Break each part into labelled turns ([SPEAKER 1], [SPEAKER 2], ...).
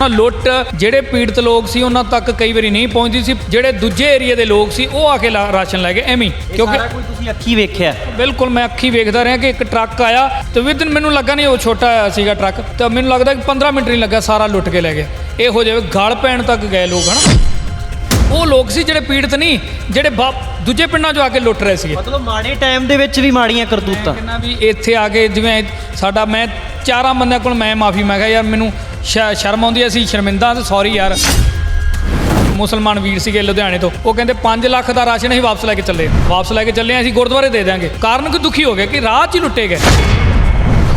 [SPEAKER 1] ਹਾਂ, ਲੁੱਟ ਜਿਹੜੇ ਪੀੜਤ ਲੋਕ ਸੀ ਉਹਨਾਂ ਤੱਕ ਕਈ ਵਾਰੀ ਨਹੀਂ ਪਹੁੰਚਦੀ ਸੀ ਜਿਹੜੇ ਦੂਜੇ ਏਰੀਆ ਦੇ ਲੋਕ ਸੀ ਉਹ ਆ ਕੇ ਲਾ- ਰਾਸ਼ਨ ਲੈ ਗਏ ਐਵੇਂ ਹੀ।
[SPEAKER 2] ਕਿਉਂਕਿ ਸਾਰਾ ਕੋਈ ਤੁਸੀਂ ਅੱਖੀ ਵੇਖਿਆ?
[SPEAKER 1] ਬਿਲਕੁਲ ਮੈਂ ਅੱਖੀ ਵੇਖਦਾ ਰਿਹਾ ਕਿ ਇੱਕ ਟਰੱਕ ਆਇਆ ਤੇ ਵਿਦਨ ਮੈਨੂੰ ਲੱਗਾ ਨਹੀਂ ਉਹ ਛੋਟਾ ਸੀਗਾ ਟਰੱਕ ਤਾਂ ਮੈਨੂੰ ਲੱਗਦਾ ਕਿ 15 ਮਿੰਟ ਨਹੀਂ ਲੱਗਾ ਸਾਰਾ ਲੁੱਟ ਕੇ ਲੈ ਗਿਆ ਇਹ ਹੋ ਜਾਵੇ ਗਲ ਪੈਣ ਤੱਕ ਗਏ ਲੋਕ ਹਨਾ? ਉਹ ਲੋਕ ਸੀ ਜਿਹੜੇ ਪੀੜਤ ਨਹੀਂ ਜਿਹੜੇ ਬਾ- ਦੂਜੇ ਪਿੰਡਾਂ 'ਚੋਂ ਆ ਕੇ ਲੁੱਟ ਰਹੇ ਸੀਗੇ।
[SPEAKER 2] ਮਤਲਬ ਮਾੜੇ ਟਾਈਮ ਦੇ ਵਿੱਚ ਵੀ ਮਾੜੀਆਂ ਕਰਤੂਤਾਂ।
[SPEAKER 1] ਕਹਿੰਦਾ ਵੀ ਇੱਥੇ ਆ ਕੇ ਜਿਵੇਂ ਸਾਡਾ ਮੈਂ ਚਾਰਾਂ ਬੰਦਿਆਂ ਕੋਲ ਮੈਂ ਮਾਫੀ ਮੈਂ ਕਿਹਾ ਯਾਰ ਮੈਨੂੰ ਸ਼ਰਮ ਆਉਂਦੀ ਹੈ, ਅਸੀਂ ਸ਼ਰਮਿੰਦਾ ਤੇ ਸੌਰੀ ਯਾਰ। ਮੁਸਲਮਾਨ ਵੀਰ ਸੀਗੇ ਲੁਧਿਆਣੇ ਤੋਂ। ਉਹ ਕਹਿੰਦੇ 5 ਲੱਖ ਦਾ ਰਾਸ਼ਨ ਅਸੀਂ ਵਾਪਸ ਲੈ ਕੇ ਚੱਲੇ ਵਾਪਸ ਲੈ ਕੇ ਚੱਲੇ ਹਾਂ, ਅਸੀਂ ਗੁਰਦੁਆਰੇ ਦੇ ਦਾਂਗੇ ਕਾਰਨ ਕਿ ਦੁਖੀ ਹੋ ਗਏ ਕਿ ਰਾਹ 'ਚ ਹੀ ਲੁੱਟੇ ਗਏ।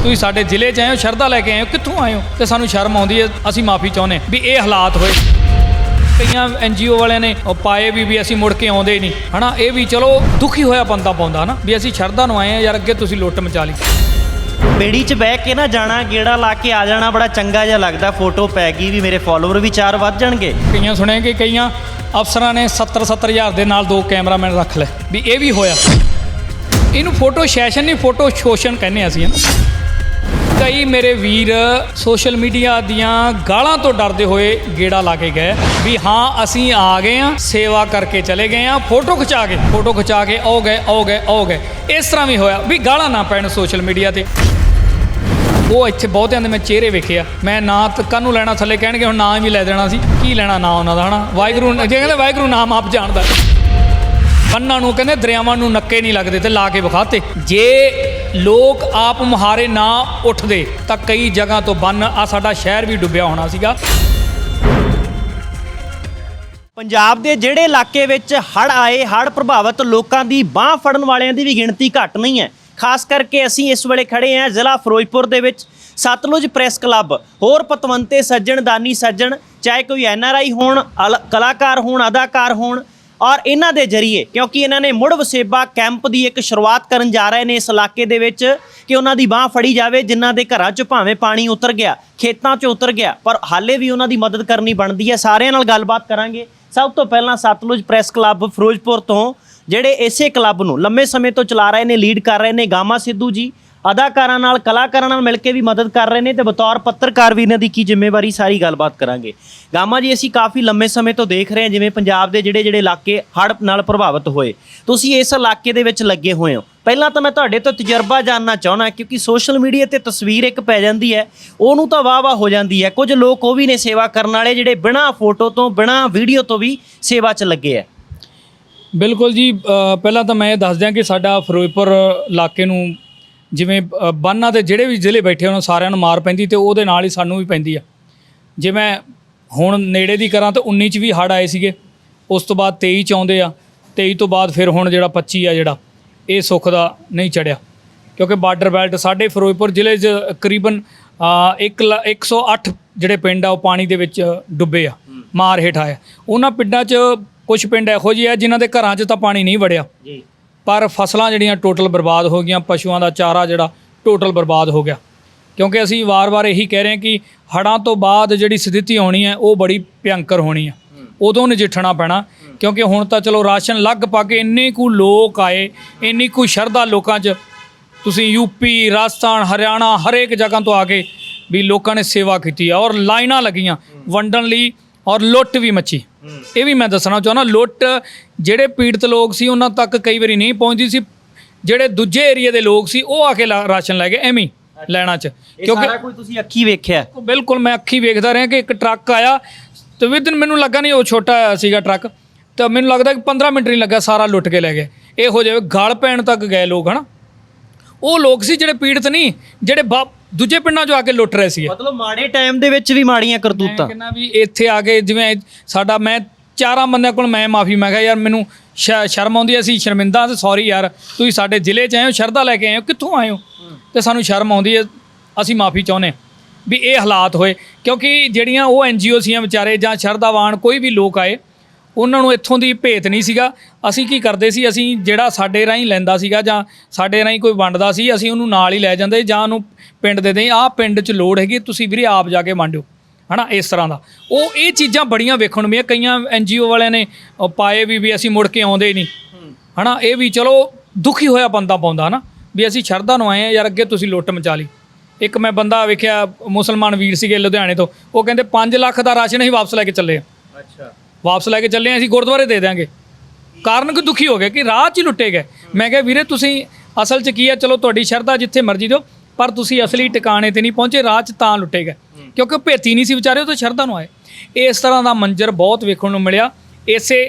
[SPEAKER 1] ਤੁਸੀਂ ਸਾਡੇ ਜ਼ਿਲ੍ਹੇ 'ਚ ਆਏ ਹੋ ਸ਼ਰਧਾ ਲੈ ਕੇ ਆਏ ਹੋ ਕਿੱਥੋਂ ਆਏ ਹੋ? ਤੇ ਸਾਨੂੰ ਸ਼ਰਮ ਆਉਂਦੀ ਹੈ ਅਸੀਂ ਮਾਫੀ ਚਾਹੁੰਦੇ ਹਾਂ ਵੀ ਇਹ ਹਾਲਾਤ ਹੋਏ। ਕਈਆਂ ਐਨਜੀਓ ਵਾਲਿਆਂ ਨੇ ਉਹ ਪਾਏ ਵੀ ਵੀ ਅਸੀਂ ਮੁੜ ਕੇ ਆਉਂਦੇ ਹੀ ਨਹੀਂ। ਹਨਾ ਇਹ ਵੀ ਚਲੋ ਦੁਖੀ ਹੋਇਆ ਬੰਦਾ ਪਾਉਂਦਾ ਹਨਾ ਵੀ ਅਸੀਂ ਸ਼ਰਧਾ ਨੂੰ ਆਏ ਆ ਯਾਰ ਅੱਗੇ ਤੁਸੀਂ ਲੁੱਟ ਮਚਾ ਲਈ।
[SPEAKER 2] ਬੇੜੀ 'ਚ ਬਹਿ ਕੇ ਨਾ ਜਾਣਾ, ਗੇੜਾ ਲਾ ਕੇ ਆ ਜਾਣਾ, ਬੜਾ ਚੰਗਾ ਜਿਹਾ ਲੱਗਦਾ। ਫੋਟੋ ਪੈ ਗਈ ਵੀ ਮੇਰੇ ਫਾਲੋਅਰ ਵੀ ਚਾਰ ਵੱਧ ਜਾਣਗੇ।
[SPEAKER 1] ਕਈਆਂ ਸੁਣਿਆ ਕਿ ਕਈਆਂ ਅਫਸਰਾਂ ਨੇ 70 70 ਹਜ਼ਾਰ ਦੇ ਨਾਲ ਦੋ ਕੈਮਰਾਮੈਨ ਰੱਖ ਲਏ, ਵੀ ਇਹ ਵੀ ਹੋਇਆ। ਇਹਨੂੰ ਫੋਟੋ ਸੈਸ਼ਨ ਨਹੀਂ, ਫੋਟੋ ਸ਼ੋਸ਼ਣ ਕਹਿੰਦੇ ਅਸੀਂ ਹਨਾ ਕਈ ਮੇਰੇ ਵੀਰ ਸੋਸ਼ਲ ਮੀਡੀਆ ਦੀਆਂ ਗਾਲਾਂ ਤੋਂ ਡਰਦੇ ਹੋਏ ਗੇੜਾ ਲਾ ਕੇ ਗਏ, ਵੀ ਹਾਂ, ਅਸੀਂ ਆ ਗਏ ਆ ਸੇਵਾ ਕਰਕੇ ਚਲੇ ਗਏ ਆ ਫੋਟੋ ਖਿਚਾ ਕੇ, ਫੋਟੋ ਖਿਚਾ ਕੇ ਆਉ ਗਏ ਆਉ ਗਏ ਆਓ ਗਏ। ਇਸ ਤਰ੍ਹਾਂ ਵੀ ਹੋਇਆ, ਵੀ ਗਾਲਾਂ ਨਾ ਪੈਣ ਸੋਸ਼ਲ ਮੀਡੀਆ ਤੇ। ਉਹ ਇੱਥੇ ਬਹੁਤਿਆਂ ਦੇ ਮੈਂ ਚਿਹਰੇ ਵੇਖੇ ਆ ਮੈਂ ਨਾਂ ਤਾਂ ਕਾਹਨੂੰ ਲੈਣਾ ਥੱਲੇ ਕਹਿਣਗੇ, ਹੁਣ ਨਾਂ ਵੀ ਲੈ ਦੇਣਾ ਸੀ। ਕੀ ਲੈਣਾ ਨਾਂ ਉਹਨਾਂ ਦਾ, ਹਨਾ? ਵਾਹਿਗੁਰੂ ਜੇ ਕਹਿੰਦੇ ਵਾਹਿਗੁਰੂ ਨਾਮ ਆਪ ਜਾਣਦਾ। ਬੰਨਾਂ ਨੂੰ ਕਹਿੰਦੇ, ਦਰਿਆਵਾਂ ਨੂੰ ਨੱਕੇ ਨਹੀਂ ਲੱਗਦੇ ਤੇ ਲਾ ਕੇ ਵਿਖਾਤੇ। ਜੇ ਲੋਕ ਆਪ ਮੁਹਾਰੇ ਨਾ ਉੱਠਦੇ, ਤਾਂ ਕਈ ਜਗ੍ਹਾ ਤੋਂ ਬੰਨ ਆ ਸਾਡਾ ਸ਼ਹਿਰ ਵੀ ਡੁੱਬਿਆ ਹੋਣਾ ਸੀਗਾ।
[SPEAKER 2] ਪੰਜਾਬ ਦੇ ਜਿਹੜੇ ਇਲਾਕੇ ਵਿੱਚ ਹੜ ਆਏ ਹੜ ਪ੍ਰਭਾਵਿਤ ਲੋਕਾਂ ਦੀ ਬਾਹ ਫੜਨ ਵਾਲਿਆਂ ਦੀ ਵੀ ਗਿਣਤੀ ਘੱਟ ਨਹੀਂ ਹੈ। ਖਾਸ ਕਰਕੇ ਅਸੀਂ ਇਸ ਵੇਲੇ ਖੜੇ ਹਾਂ ਜ਼ਿਲ੍ਹਾ ਫਿਰੋਜ਼ਪੁਰ ਦੇ ਵਿੱਚ ਸਤਲੁਜ ਪ੍ਰੈਸ ਕਲੱਬ, ਹੋਰ ਪਤਵੰਤੇ ਸੱਜਣ, ਦਾਨੀ ਸੱਜਣ, ਚਾਹੇ ਕੋਈ ਐਨ ਆਰ ਆਈ ਹੋਣ, ਅਲ- ਕਲਾਕਾਰ ਹੋਣ, ਅਦਾਕਾਰ ਹੋਣ, ਔਰ ਇਹਨਾਂ ਦੇ ਜ਼ਰੀਏ, ਕਿਉਂਕਿ ਇਹਨਾਂ ਨੇ ਮੁੜ ਵਸੇਬਾ ਕੈਂਪ ਦੀ ਇੱਕ ਸ਼ੁਰੂਆਤ ਕਰਨ ਜਾ ਰਹੇ ਨੇ ਇਸ ਇਲਾਕੇ ਦੇ ਵਿੱਚ, ਕਿ ਉਹਨਾਂ ਦੀ ਬਾਹ ਫੜੀ ਜਾਵੇ, ਜਿਨ੍ਹਾਂ ਦੇ ਘਰਾਂ 'ਚ ਭਾਵੇਂ ਪਾਣੀ ਉਤਰ ਗਿਆ, ਖੇਤਾਂ 'ਚ ਉਤਰ ਗਿਆ, ਪਰ ਹਾਲੇ ਵੀ ਉਹਨਾਂ ਦੀ ਮਦਦ ਕਰਨੀ ਬਣਦੀ ਹੈ। ਸਾਰਿਆਂ ਨਾਲ ਗੱਲਬਾਤ ਕਰਾਂਗੇ। ਸਭ ਤੋਂ ਪਹਿਲਾਂ ਸਤਲੁਜ ਪ੍ਰੈਸ ਕਲੱਬ ਫਿਰੋਜ਼ਪੁਰ ਤੋਂ ਜਿਹੜੇ ਇਸੇ ਕਲੱਬ ਨੂੰ ਲੰਮੇ ਸਮੇਂ ਤੋਂ ਚਲਾ ਰਹੇ ਨੇ ਲੀਡ ਕਰ ਰਹੇ ਨੇ, ਗਾਮਾ ਸਿੱਧੂ ਜੀ, ਅਦਾਕਾਰਾਂ ਨਾਲ, ਕਲਾਕਾਰਾਂ ਨਾਲ ਮਿਲ ਕੇ ਵੀ ਮਦਦ ਕਰ ਰਹੇ ਨੇ ਤੇ ਬਤੌਰ ਪੱਤਰਕਾਰ ਵੀ ਇਹਨਾਂ ਦੀ ਕੀ ਜ਼ਿੰਮੇਵਾਰੀ, ਸਾਰੀ ਗੱਲਬਾਤ ਕਰਾਂਗੇ। ਗਾਮਾ ਜੀ, ਅਸੀਂ ਕਾਫੀ ਲੰਮੇ ਸਮੇਂ ਤੋਂ ਦੇਖ ਰਹੇ ਹਾਂ, ਜਿਵੇਂ ਪੰਜਾਬ ਦੇ ਜਿਹੜੇ ਜਿਹੜੇ ਇਲਾਕੇ ਹੜ੍ਹ ਨਾਲ ਪ੍ਰਭਾਵਿਤ ਹੋਏ। ਤੁਸੀਂ ਇਸ ਇਲਾਕੇ ਦੇ ਵਿੱਚ ਲੱਗੇ ਹੋਏ ਹੋ। ਪਹਿਲਾਂ ਤਾਂ ਮੈਂ ਤੁਹਾਡੇ ਤੋਂ ਤਜਰਬਾ ਜਾਨਣਾ ਚਾਹਣਾ ਕਿਉਂਕਿ ਸੋਸ਼ਲ ਮੀਡੀਆ ਤੇ ਤਸਵੀਰ ਇੱਕ ਪੈ ਜਾਂਦੀ ਹੈ, ਉਹਨੂੰ ਤਾਂ ਵਾਹ-ਵਾਹ ਹੋ ਜਾਂਦੀ ਹੈ। ਕੁਝ ਲੋਕ ਉਹ ਵੀ ਨੇ ਸੇਵਾ ਕਰਨ ਵਾਲੇ, ਜਿਹੜੇ ਬਿਨਾਂ ਫੋਟੋ ਤੋਂ, ਬਿਨਾਂ ਵੀਡੀਓ ਤੋਂ ਵੀ ਸੇਵਾ 'ਚ ਲੱਗੇ ਆ
[SPEAKER 1] ਬਿਲਕੁਲ ਜੀ ਪਹਿਲਾਂ ਤਾਂ ਮੈਂ ਇਹ ਦੱਸ ਦਿਆਂ ਕਿ ਸਾਡਾ ਫਿਰੋਜ਼ਪੁਰ ਇਲਾਕੇ ਨੂੰ ਜਿਵੇਂ ਅ, ਬੰਨਾਂ ਦੇ ਜਿਹੜੇ ਵੀ ਜ਼ਿਲ੍ਹੇ ਬੈਠੇ ਉਹਨਾਂ ਸਾਰਿਆਂ ਨੂੰ ਮਾਰ ਪੈਂਦੀ ਤੇ ਉਹਦੇ ਨਾਲ ਹੀ ਸਾਨੂੰ ਵੀ ਪੈਂਦੀ ਆ। ਜੇ ਮੈਂ ਹੁਣ ਨੇੜੇ ਦੀ ਕਰਾਂ ਤਾਂ 19 ਚ ਵੀ ਹੜ੍ਹ ਆਏ ਸੀਗੇ ਉਸ ਤੋਂ ਬਾਅਦ 23 ਚ ਆਉਂਦੇ ਆ 23 ਤੋਂ ਬਾਅਦ ਫਿਰ ਹੁਣ ਜਿਹੜਾ 25 ਆ ਜਿਹੜਾ ਇਹ ਸੁੱਖ ਦਾ ਨਹੀਂ ਚੜਿਆ। ਕਿਉਂਕਿ ਬਾਰਡਰ ਬੈਲਟ ਸਾਡੇ ਫਿਰੋਜ਼ਪੁਰ ਜ਼ਿਲ੍ਹੇ 'ਚ ਤਕਰੀਬਨ ਅ, ਇੱਕ ਲ- 108 ਜਿਹੜੇ ਪਿੰਡ ਆ ਉਹ ਪਾਣੀ ਦੇ ਵਿੱਚ ਡੁੱਬੇ ਆ ਮਾਰ ਹੇਠ ਆਇਆ। ਉਹਨਾਂ ਪਿੰਡਾਂ 'ਚ ਕੁਝ ਪਿੰਡ ਇਹੋ ਜਿਹੇ ਆ ਜਿਨ੍ਹਾਂ ਦੇ ਘਰਾਂ 'ਚ ਤਾਂ ਪਾਣੀ ਨਹੀਂ ਵੜਿਆ।
[SPEAKER 2] ਜੀ।
[SPEAKER 1] ਪਰ ਫਸਲਾਂ ਜਿਹੜੀਆਂ ਟੋਟਲ ਬਰਬਾਦ ਹੋ ਗਈਆਂ ਪਸ਼ੂਆਂ ਦਾ ਚਾਰਾ ਜਿਹੜਾ ਟੋਟਲ ਬਰਬਾਦ ਹੋ ਗਿਆ। ਕਿਉਂਕਿ ਅਸੀਂ ਵਾਰ-ਵਾਰ ਇਹੀ ਕਹਿ ਰਹੇ ਹਾਂ ਕਿ ਹੜ੍ਹਾਂ ਤੋਂ ਬਾਅਦ ਜਿਹੜੀ ਸਥਿਤੀ ਆਉਣੀ ਹੈ ਉਹ ਬੜੀ ਭਿਅੰਕਰ ਹੋਣੀ ਹੈ। ਉਦੋਂ ਨਜਿੱਠਣਾ ਪੈਣਾ ਕਿਉਂਕਿ ਹੁਣ ਤਾਂ ਚਲੋ ਰਾਸ਼ਨ ਲਗਭਗ ਇੰਨੇ ਕੁ ਲੋਕ ਆਏ ਇੰਨੀ ਕੁ ਸ਼ਰਧਾ ਲੋਕਾਂ 'ਚ। ਤੁਸੀਂ ਯੂਪੀ ਰਾਜਸਥਾਨ ਹਰਿਆਣਾ ਹਰੇਕ ਜਗ੍ਹਾ ਤੋਂ ਆ ਕੇ ਵੀ ਲੋਕਾਂ ਨੇ ਸੇਵਾ ਕੀਤੀ ਆ ਔਰ ਲਾਈਨਾਂ ਲੱਗੀਆਂ। ਵੰਡਣ ਲਈ ਔਰ ਲੁੱਟ ਵੀ ਮੱਚੀ। ਇਹ ਵੀ ਮੈਂ ਦੱਸਣਾ ਚਾਹੁੰਦਾ ਲੁੱਟ ਜਿਹੜੇ ਪੀੜਤ ਲੋਕ ਸੀ ਉਹਨਾਂ ਤੱਕ ਕਈ ਵਾਰੀ ਨਹੀਂ ਪਹੁੰਚਦੀ ਸੀ। ਜਿਹੜੇ ਦੂਜੇ ਏਰੀਆ ਦੇ ਲੋਕ ਸੀ ਉਹ ਆ ਕੇ ਲਾ- ਰਾਸ਼ਨ ਲੈ ਗਏ ਐਵੇਂ ਹੀ ਲੈਣਾ ਚ। ਕਿਉਂਕਿ
[SPEAKER 2] ਸਾਰਾ ਕੋਈ ਤੁਸੀਂ ਅੱਖੀ ਵੇਖਿਆ?
[SPEAKER 1] ਬਿਲਕੁਲ ਮੈਂ ਅੱਖੀ ਵੇਖਦਾ ਰਿਹਾ ਕਿ ਇੱਕ ਟਰੱਕ ਆਇਆ ਤੇ ਵਿਦਨ ਮੈਨੂੰ ਲੱਗਾ ਨਹੀਂ ਉਹ ਛੋਟਾ ਸੀਗਾ ਟਰੱਕ। ਤਾਂ ਮੈਨੂੰ ਲੱਗਦਾ ਕਿ 15 ਮਿੰਟ ਨਹੀਂ ਲੱਗਾ ਸਾਰਾ ਲੁੱਟ ਕੇ ਲੈ ਗਏ। ਇਹ ਹੋ ਜਾਵੇ ਗਲ ਪੈਣ ਤੱਕ ਗਏ ਲੋਕ ਹਨਾ? ਉਹ ਲੋਕ ਸੀ ਜਿਹੜੇ ਪੀੜਤ ਨਹੀਂ ਜਿਹੜੇ ਬਾ- ਦੂਜੇ ਪਿੰਡਾਂ 'ਚੋਂ ਆ ਕੇ ਲੁੱਟ ਰਹੇ ਸੀਗੇ।
[SPEAKER 2] ਮਤਲਬ ਮਾੜੇ ਟਾਈਮ ਦੇ ਵਿੱਚ ਵੀ ਮਾੜੀਆਂ
[SPEAKER 1] ਮੈਂ
[SPEAKER 2] ਕਰਤੂਤਾਂ
[SPEAKER 1] ਕਹਿੰਦਾ ਵੀ ਇੱਥੇ ਆ ਕੇ ਜਿਵੇਂ ਸਾਡਾ ਮੈਂ ਚਾਰਾਂ ਬੰਦਿਆਂ ਕੋਲ ਮੈਂ ਮਾਫੀ ਮੈਂ ਕਿਹਾ ਯਾਰ ਮੈਨੂੰ ਸ਼- ਸ਼ਰਮ ਆਉਂਦੀ ਹੈ, ਅਸੀਂ ਸ਼ਰਮਿੰਦਾ ਤੇ ਸੌਰੀ ਯਾਰ ਤੁਸੀਂ ਸਾਡੇ ਜ਼ਿਲ੍ਹੇ 'ਚ ਆਏ ਹੋ ਸ਼ਰਧਾ ਲੈ ਕੇ ਆਏ ਹੋ ਕਿੱਥੋਂ ਆਏ ਹੋ? ਤੇ ਸਾਨੂੰ ਸ਼ਰਮ ਆਉਂਦੀ ਹੈ ਅਸੀਂ ਮਾਫੀ ਚਾਹੁੰਦੇ ਹਾਂ ਵੀ ਇਹ ਹਾਲਾਤ ਹੋਏ ਕਿਉਂਕਿ ਜਿਹੜੀਆਂ ਉਹ ਐਨਜੀਓ ਸੀਆਂ ਵਿਚਾਰੇ ਜਾਂ ਸ਼ਰਧਾਵਾਨ ਕੋਈ ਵੀ ਲੋਕ ਆਏ ਉਹਨਾਂ ਨੂੰ ਇੱਥੋਂ ਦੀ ਭੇਤ ਨਹੀਂ ਸੀਗਾ। ਅਸੀਂ ਕੀ ਕਰਦੇ ਸੀ, ਅਸੀਂ ਜਿਹੜਾ ਸਾਡੇ ਰਾਹੀਂ ਲੈਂਦਾ ਸੀਗਾ ਜਾਂ ਸਾਡੇ ਰਾਹੀਂ ਕੋਈ ਵੰਡਦਾ ਸੀ, ਅਸੀਂ ਉਹਨੂੰ ਨਾਲ ਹੀ ਲੈ ਜਾਂਦੇ ਜਾਂ ਉਹਨੂੰ ਪਿੰਡ ਦੇ ਦੇ, ਆਹ ਪਿੰਡ 'ਚ ਲੋੜ ਹੈਗੀ, ਤੁਸੀਂ ਵੀਰੇ ਆਪ ਜਾ ਕੇ ਵੰਡਿਓ। ਹਨਾ, ਇਸ ਤਰ੍ਹਾਂ ਦਾ। ਉਹ ਇਹ ਚੀਜ਼ਾਂ ਬੜੀਆਂ ਵੇਖਣ ਨੂੰ ਮਿਲੀਆਂ। ਕਈਆਂ ਐਨਜੀਓ ਵਾਲਿਆਂ ਨੇ ਪਾਏ ਵੀ ਵੀ ਅਸੀਂ ਮੁੜ ਕੇ ਆਉਂਦੇ ਹੀ ਨਹੀਂ। ਹਨਾ, ਇਹ ਵੀ ਚਲੋ ਦੁਖੀ ਹੋਇਆ ਬੰਦਾ ਪਾਉਂਦਾ, ਹਨਾ। ਵੀ ਅਸੀਂ ਸ਼ਰਧਾ ਨੂੰ ਆਏ ਆ ਯਾਰ ਅੱਗੇ ਤੁਸੀਂ ਲੁੱਟ ਮਚਾ ਲਈ। ਇੱਕ ਮੈਂ ਬੰਦਾ ਵੇਖਿਆ, ਮੁਸਲਮਾਨ ਵੀਰ ਸੀਗੇ ਲੁਧਿਆਣੇ ਤੋਂ। ਉਹ ਕਹਿੰਦੇ 5 ਲੱਖ ਦਾ ਰਾਸ਼ਨ ਅਸੀਂ ਵਾਪਸ ਲੈ ਕੇ ਚੱਲੇ ਆ
[SPEAKER 2] ਅੱਛਾ।
[SPEAKER 1] ਵਾਪਸ ਲੈ ਕੇ ਚੱਲੇ ਅਸੀਂ ਗੁਰਦੁਆਰੇ ਦੇ ਦਿਆਂਗੇ। ਕਾਰਨ ਕਿ ਦੁਖੀ ਹੋ ਗਏ ਕਿ ਰਾਹ 'ਚ ਹੀ ਲੁੱਟੇ ਗਏ। ਮੈਂ ਕਿਹਾ ਵੀਰੇ ਤੁਸੀਂ ਅਸਲ 'ਚ ਕੀ ਹੈ ਚਲੋ ਤੁਹਾਡੀ ਸ਼ਰਧਾ ਜਿੱਥੇ ਮਰਜ਼ੀ ਦਿਓ ਪਰ ਤੁਸੀਂ ਅਸਲੀ ਟਿਕਾਣੇ ਤੇ ਨਹੀਂ ਪਹੁੰਚੇ ਰਾਹ 'ਚ ਤਾਂ ਲੁੱਟੇ ਗਏ। ਕਿਉਂਕਿ ਭੇਤੀ ਨਹੀਂ ਸੀ ਵਿਚਾਰੇ ਉਹ ਤਾਂ ਸ਼ਰਧਾ ਨੂੰ ਆਏ। ਇਸ ਤਰ੍ਹਾਂ ਦਾ ਮੰਜ਼ਰ ਬਹੁਤ ਵੇਖਣ ਨੂੰ ਮਿਲਿਆ। ਇਸੇ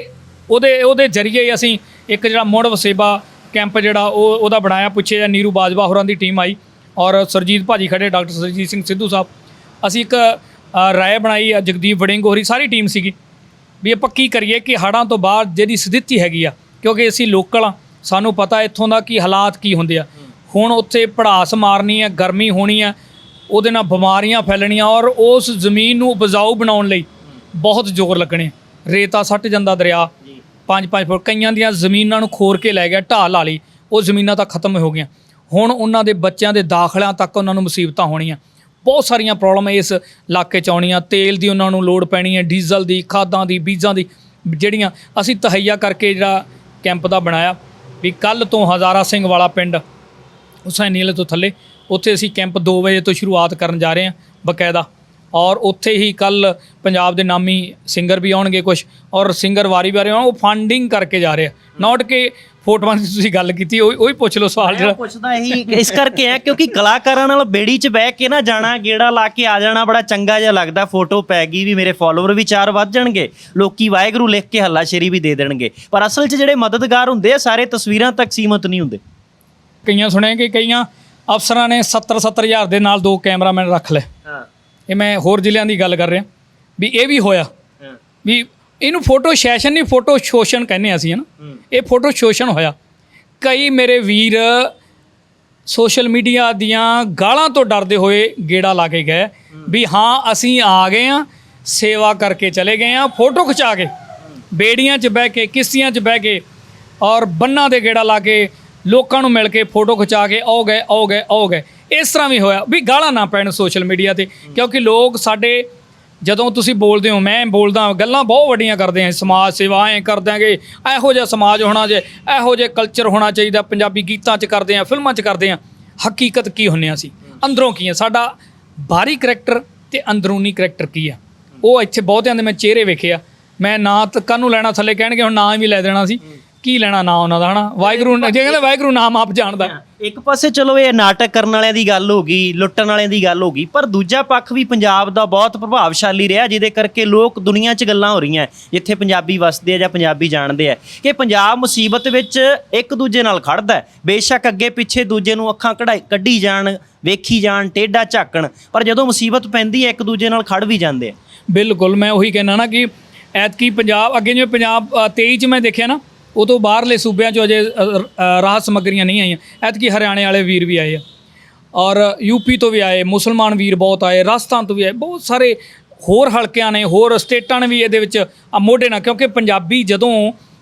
[SPEAKER 1] ਉਹਦੇ ਉਹਦੇ ਜ਼ਰੀਏ ਹੀ ਅਸੀਂ ਇੱਕ ਜਿਹੜਾ ਮੁੜ ਵਸੇਬਾ ਕੈਂਪ ਜਿਹੜਾ ਉਹ ਉਹਦਾ ਬਣਾਇਆ ਪੁੱਛੇ ਜਾਂ ਨੀਰੂ ਬਾਜਵਾ ਹੋਰਾਂ ਦੀ ਟੀਮ ਆਈ ਔਰ ਸਰਜੀਤ ਭਾਜੀ ਖੜੇ ਡਾਕਟਰ ਸਰਜੀਤ ਸਿੰਘ ਸਿੱਧੂ ਸਾਹਿਬ। ਅਸੀਂ ਇੱਕ ਰਾਏ ਬਣਾਈ ਆ, ਜਗਦੀਪ ਵੜਿੰਗ ਹੋਰੀ ਸਾਰੀ ਟੀਮ ਸੀਗੀ। ਵੀ ਆਪਾਂ ਕੀ ਕਰੀਏ ਕਿ ਹੜ੍ਹਾਂ ਤੋਂ ਬਾਅਦ ਜਿਹੜੀ ਸਥਿਤੀ ਹੈਗੀ ਆ ਕਿਉਂਕਿ ਅਸੀਂ ਲੋਕਲ ਆ ਸਾਨੂੰ ਪਤਾ ਇੱਥੋਂ ਦਾ ਕੀ ਹਾਲਾਤ ਕੀ ਹੁੰਦੇ ਆ। ਹੁਣ ਉੱਥੇ ਪੜਾਸ ਮਾਰਨੀ ਹੈ ਗਰਮੀ ਹੋਣੀ ਹੈ ਉਹਦੇ ਨਾਲ ਬਿਮਾਰੀਆਂ ਫੈਲਣੀਆਂ ਔਰ ਉਸ ਜ਼ਮੀਨ ਨੂੰ ਉਪਜਾਊ ਬਣਾਉਣ ਲਈ ਬਹੁਤ ਜ਼ੋਰ ਲੱਗਣੇ ਰੇਤਾ ਸੱਟ ਜਾਂਦਾ ਦਰਿਆ
[SPEAKER 2] ਜੀ।
[SPEAKER 1] 5-5 ਫੁੱਟ ਕਈਆਂ ਦੀਆਂ ਜ਼ਮੀਨਾਂ ਨੂੰ ਖੋਰ ਕੇ ਲੈ ਗਿਆ ਢਾਹ ਲਾ ਲਈ ਉਹ ਜ਼ਮੀਨਾਂ ਤਾਂ ਖਤਮ ਹੋ ਗਈਆਂ। ਹੁਣ ਉਹਨਾਂ ਦੇ ਬੱਚਿਆਂ ਦੇ ਦਾਖਲਿਆਂ ਤੱਕ ਉਹਨਾਂ ਨੂੰ ਮੁਸੀਬਤਾਂ ਹੋਣੀਆਂ। ਬਹੁਤ ਸਾਰੀਆਂ ਪ੍ਰੋਬਲਮ ਇਸ ਇਲਾਕੇ 'ਚ ਆਉਣੀਆਂ। ਤੇਲ ਦੀ ਉਹਨਾਂ ਨੂੰ ਲੋੜ ਪੈਣੀ ਹੈ, ਡੀਜ਼ਲ ਦੀ, ਖਾਦਾਂ ਦੀ, ਬੀਜਾਂ ਦੀ, ਜਿਹੜੀਆਂ ਅਸੀਂ ਤਹਈਆ ਕਰਕੇ ਜਿਹੜਾ ਕੈਂਪ ਦਾ ਬਣਾਇਆ। ਵੀ ਕੱਲ ਤੋਂ ਹਜ਼ਾਰਾ ਸਿੰਘ ਵਾਲਾ ਪਿੰਡ ਹੁਸੈਨ ਨੀਲੇ ਤੋਂ ਥੱਲੇ, ਉੱਥੇ ਅਸੀਂ ਕੈਂਪ 2 ਵਜੇ ਤੋਂ ਸ਼ੁਰੂਆਤ ਕਰਨ ਜਾ ਰਹੇ ਹਾਂ ਬਕਾਇਦਾ। ਔਰ ਉੱਥੇ ਹੀ ਕੱਲ ਪੰਜਾਬ ਦੇ ਨਾਮੀ ਸਿੰਗਰ ਵੀ ਆਉਣਗੇ ਕੁਝ ਔਰ ਸਿੰਗਰ ਵਾਰੀ ਵਾਰੀ ਆਉਣ ਉਹ ਫੰਡਿੰਗ ਕਰਕੇ ਜਾ ਰਹੇ ਨਾਟ ਕਿ ਫੋਟੋਆਂ ਦੀ ਤੁਸੀਂ ਗੱਲ ਕੀਤੀ ਉਹ ਉਹੀ ਪੁੱਛ ਲਓ ਸਵਾਲ ਜਿਹੜਾ।
[SPEAKER 2] ਪੁੱਛਦਾ ਇਹੀ ਇਸ ਕਰਕੇ ਆ ਕਿਉਂਕਿ ਕਲਾਕਾਰਾਂ ਨਾਲ ਬੇੜੀ 'ਚ ਬਹਿ ਕੇ ਨਾ ਜਾਣਾ ਗੇੜਾ ਲਾ ਕੇ ਆ ਜਾਣਾ ਬੜਾ ਚੰਗਾ ਜਿਹਾ ਲੱਗਦਾ। ਫੋਟੋ ਪੈ ਗਈ ਵੀ ਮੇਰੇ ਫਾਲੋਅਰ ਵੀ ਚਾਰ ਵੱਧ ਜਾਣਗੇ ਲੋਕੀ ਵਾਹਿਗੁਰੂ ਲਿਖ ਕੇ ਹੱਲਾ ਸ਼ੇਰੀ ਵੀ ਦੇ ਦੇਣਗੇ। ਪਰ ਅਸਲ 'ਚ ਜਿਹੜੇ ਮਦਦਗਾਰ ਹੁੰਦੇ ਆ ਸਾਰੇ ਤਸਵੀਰਾਂ ਤੱਕ ਸੀਮਤ ਨਹੀਂ ਹੁੰਦੇ।
[SPEAKER 1] ਕਈਆਂ ਸੁਣਿਆ ਕਿ ਕਈਆਂ ਅਫਸਰਾਂ ਨੇ 70 70 ਹਜ਼ਾਰ ਦੇ ਨਾਲ ਦੋ ਕੈਮਰਾਮੈਨ ਰੱਖ ਲਏ।
[SPEAKER 2] ਹਾਂ
[SPEAKER 1] ਇਹ ਮੈਂ ਹੋਰ ਜ਼ਿਲ੍ਹਿਆਂ ਦੀ ਗੱਲ ਕਰ ਰਿਹਾ ਵੀ ਇਹ ਵੀ ਹੋਇਆ। ਵੀ ਇਹਨੂੰ ਫੋਟੋ ਸੈਸ਼ਨ ਨਹੀਂ ਫੋਟੋ ਸ਼ੋਸ਼ਣ ਕਹਿੰਦੇ ਅਸੀਂ ਹਨਾ। ਇਹ ਫੋਟੋ ਸ਼ੋਸ਼ਣ ਹੋਇਆ। ਕਈ ਮੇਰੇ ਵੀਰ ਸੋਸ਼ਲ ਮੀਡੀਆ ਦੀਆਂ ਗਾਲਾਂ ਤੋਂ ਡਰਦੇ ਹੋਏ ਗੇੜਾ ਲਾ ਕੇ ਗਏ ਵੀ ਹਾਂ ਅਸੀਂ ਆ ਗਏ ਆ ਸੇਵਾ ਕਰਕੇ ਚਲੇ ਗਏ ਆ ਫੋਟੋ ਖਿਚਾ ਕੇ ਬੇੜੀਆਂ 'ਚ ਬਹਿ ਕੇ ਕਿਸ਼ਤੀਆਂ 'ਚ ਬਹਿ ਕੇ ਔਰ ਬੰਨਾਂ ਦੇ ਗੇੜਾ ਲਾ ਕੇ ਲੋਕਾਂ ਨੂੰ ਮਿਲ ਕੇ ਫੋਟੋ ਖਿਚਾ ਕੇ ਆਓ ਗਏ ਆਓ ਗਏ ਆਓ ਗਏ। ਇਸ ਤਰ੍ਹਾਂ ਵੀ ਹੋਇਆ ਵੀ ਗਾਲਾਂ ਨਾ ਪੈਣ ਸੋਸ਼ਲ ਮੀਡੀਆ ਤੇ, ਕਿਉਂਕਿ ਲੋਕ ਸਾਡੇ ਜਦੋਂ ਤੁਸੀਂ ਬੋਲਦੇ ਹੋ, ਮੈਂ ਬੋਲਦਾ ਗੱਲਾਂ ਬਹੁਤ ਵੱਡੀਆਂ ਕਰਦੇ ਆ ਸਮਾਜ ਸੇਵਾ ਐਂ ਕਰ ਦਿਆਂਗੇ ਇਹੋ ਜਿਹਾ ਸਮਾਜ ਹੋਣਾ ਜੇ, ਇਹੋ ਜਿਹਾ ਕਲਚਰ ਹੋਣਾ ਚਾਹੀਦਾ, ਪੰਜਾਬੀ ਗੀਤਾਂ 'ਚ ਕਰਦੇ ਆ ਫਿਲਮਾਂ 'ਚ ਕਰਦੇ ਆ ਹਕੀਕਤ ਕੀ ਹੁੰਨੇ ਆ ਅਸੀਂ? ਅੰਦਰੋਂ ਕੀ ਆ? ਸਾਡਾ ਬਾਹਰੀ ਕਰੈਕਟਰ ਤੇ ਅੰਦਰੂਨੀ ਕਰੈਕਟਰ ਕੀ ਆ? ਉਹ ਇੱਥੇ ਬਹੁਤਿਆਂ ਦੇ ਮੈਂ ਚਿਹਰੇ ਵੇਖੇ ਆ, ਮੈਂ ਨਾਂ ਤਾਂ ਕਾਹਨੂੰ ਲੈਣਾ ਥੱਲੇ ਕਹਿਣਗੇ, ਹੁਣ ਨਾਂ ਵੀ ਲੈ ਦੇਣਾ ਸੀ। ਕੀ ਲੈਣਾ ਨਾਂ ਉਹਨਾਂ ਦਾ ਹਨਾ? ਵਾਹਿਗੁਰੂ ਜੇ ਕਹਿੰਦੇ ਵਾਹਿਗੁਰੂ ਨਾਮ ਆਪ ਜਾਣਦਾ।
[SPEAKER 2] ਇੱਕ ਪਾਸੇ ਚਲੋ ਇਹ ਨਾਟਕ ਕਰਨ ਵਾਲਿਆਂ ਦੀ ਗੱਲ ਹੋ ਗਈ ਲੁੱਟਣ ਵਾਲਿਆਂ ਦੀ ਗੱਲ ਹੋ ਗਈ ਪਰ ਦੂਜਾ ਪੱਖ ਵੀ ਪੰਜਾਬ ਦਾ ਬਹੁਤ ਪ੍ਰਭਾਵਸ਼ਾਲੀ ਰਿਹਾ ਜਿਹਦੇ ਕਰਕੇ ਲੋਕ ਦੁਨੀਆ 'ਚ ਗੱਲਾਂ ਹੋ ਰਹੀਆਂ ਜਿੱਥੇ ਪੰਜਾਬੀ ਵਸਦੇ ਆ ਜਾਂ ਪੰਜਾਬੀ ਜਾਣਦੇ ਆ। ਕਿ ਪੰਜਾਬ ਮੁਸੀਬਤ ਵਿੱਚ ਇੱਕ ਦੂਜੇ ਨਾਲ ਖੜਦਾ ਹੈ ਬੇਸ਼ੱਕ ਅੱਗੇ ਪਿੱਛੇ ਦੂਜੇ ਨੂੰ ਅੱਖਾਂ ਕਢਾਈ ਕੱਢੀ ਜਾਣ ਵੇਖੀ ਜਾਣ ਟੇਢਾ ਝਾਕਣ ਪਰ ਜਦੋਂ ਮੁਸੀਬਤ ਪੈਂਦੀ ਹੈ ਇੱਕ ਦੂਜੇ ਨਾਲ ਖੜ ਵੀ ਜਾਂਦੇ ਆ।
[SPEAKER 1] ਬਿਲਕੁਲ ਮੈਂ ਉਹੀ ਕਹਿਣਾ ਨਾ ਕਿ ਐਤਕੀ ਪੰਜਾਬ ਅੱਗੇ ਜਿਵੇਂ ਪੰਜਾਬ ਅ, 23 ਚ ਮੈਂ ਦੇਖਿਆ ਨਾ ਉਦੋਂ ਬਾਹਰਲੇ ਸੂਬਿਆਂ ਚੋਂ ਅਜੇ ਰਾਹਤ ਸਮੱਗਰੀਆਂ ਨਹੀਂ ਆਈਆਂ। ਐਤਕੀ ਹਰਿਆਣੇ ਵਾਲੇ ਵੀਰ ਵੀ ਆਏ ਆ। ਔਰ ਯੂਪੀ ਤੋਂ ਵੀ ਆਏ, ਮੁਸਲਮਾਨ ਵੀਰ ਬਹੁਤ ਆਏ, ਰਾਜਸਥਾਨ ਤੋਂ ਵੀ ਆਏ, ਬਹੁਤ ਸਾਰੇ ਹੋਰ ਹਲਕਿਆਂ ਨੇ, ਹੋਰ ਸਟੇਟਾਂ ਨੇ ਵੀ ਇਹਦੇ ਵਿੱਚ ਮੋਢੇ ਨਾਲ, ਕਿਉਂਕਿ ਪੰਜਾਬੀ ਜਦੋਂ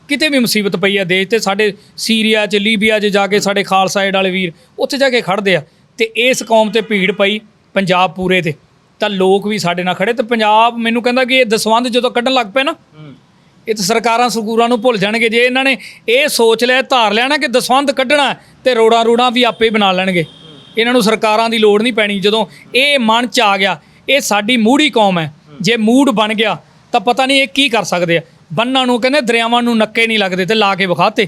[SPEAKER 1] ਕਿਤੇ ਵੀ ਮੁਸੀਬਤ ਪਈ ਆ ਦੇਸ਼ ਤੇ, ਸਾਡੇ ਸੀਰੀਆ 'ਚ, ਲੀਬੀਆ 'ਚ ਜਾ ਕੇ ਸਾਡੇ ਖਾਲਸਾ ਏਡ ਵਾਲੇ ਵੀਰ ਉੱਥੇ ਜਾ ਕੇ ਖੜਦੇ ਆ। ਤੇ ਇਸ ਕੌਮ ਤੇ ਭੀੜ ਪਈ ਪੰਜਾਬ ਪੂਰੇ ਤੇ। ਤਾਂ ਲੋਕ ਵੀ ਸਾਡੇ ਨਾਲ ਖੜੇ, ਤੇ ਪੰਜਾਬ ਮੈਨੂੰ ਕਹਿੰਦਾ ਕਿ ਇਹ ਦਸਵੰਧ ਜਦੋਂ ਕੱਢਣ ਲੱਗ ਪਏ ਨਾ ਇਹ ਤਾਂ ਸਰਕਾਰਾਂ ਸਕੂਰਾਂ ਨੂੰ ਭੁੱਲ ਜਾਣਗੇ। ਜੇ ਇਹਨਾਂ ਨੇ ਇਹ ਸੋਚ ਲਿਆ ਧਾਰ ਲਿਆ ਨਾ ਕਿ ਦਸਵੰਧ ਕੱਢਣਾ ਹੈ, ਤੇ ਰੋੜਾਂ ਰੂੜਾਂ ਵੀ ਆਪੇ ਬਣਾ ਲੈਣਗੇ। ਇਹਨਾਂ ਨੂੰ ਸਰਕਾਰਾਂ ਦੀ ਲੋੜ ਨਹੀਂ ਪੈਣੀ। ਜਦੋਂ ਇਹ ਮਨ ਚ ਆ ਗਿਆ ਇਹ ਸਾਡੀ ਮੂੜੀ ਕੌਮ ਹੈ। ਜੇ ਮੂਡ ਬਣ ਗਿਆ ਤਾਂ ਪਤਾ ਨਹੀਂ ਇਹ ਕੀ ਕਰ ਸਕਦੇ ਆ। ਬੰਨਾਂ ਨੂੰ ਕਹਿੰਦੇ ਦਰਿਆਵਾਂ ਨੂੰ ਨੱਕੇ ਨਹੀਂ ਲੱਗਦੇ ਤੇ ਲਾ ਕੇ ਵਿਖਾਤੇ।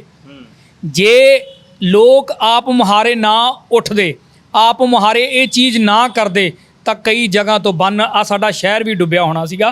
[SPEAKER 1] ਜੇ ਲੋਕ ਆਪ ਮੁਹਾਰੇ ਨਾ ਉੱਠਦੇ ਆਪ ਮੁਹਾਰੇ ਇਹ ਚੀਜ਼ ਨਾ ਕਰਦੇ ਤਾਂ ਕਈ ਜਗ੍ਹਾ ਤੋਂ ਬੰਨ ਆ ਸਾਡਾ ਸ਼ਹਿਰ ਵੀ ਡੁੱਬਿਆ ਹੋਣਾ ਸੀਗਾ।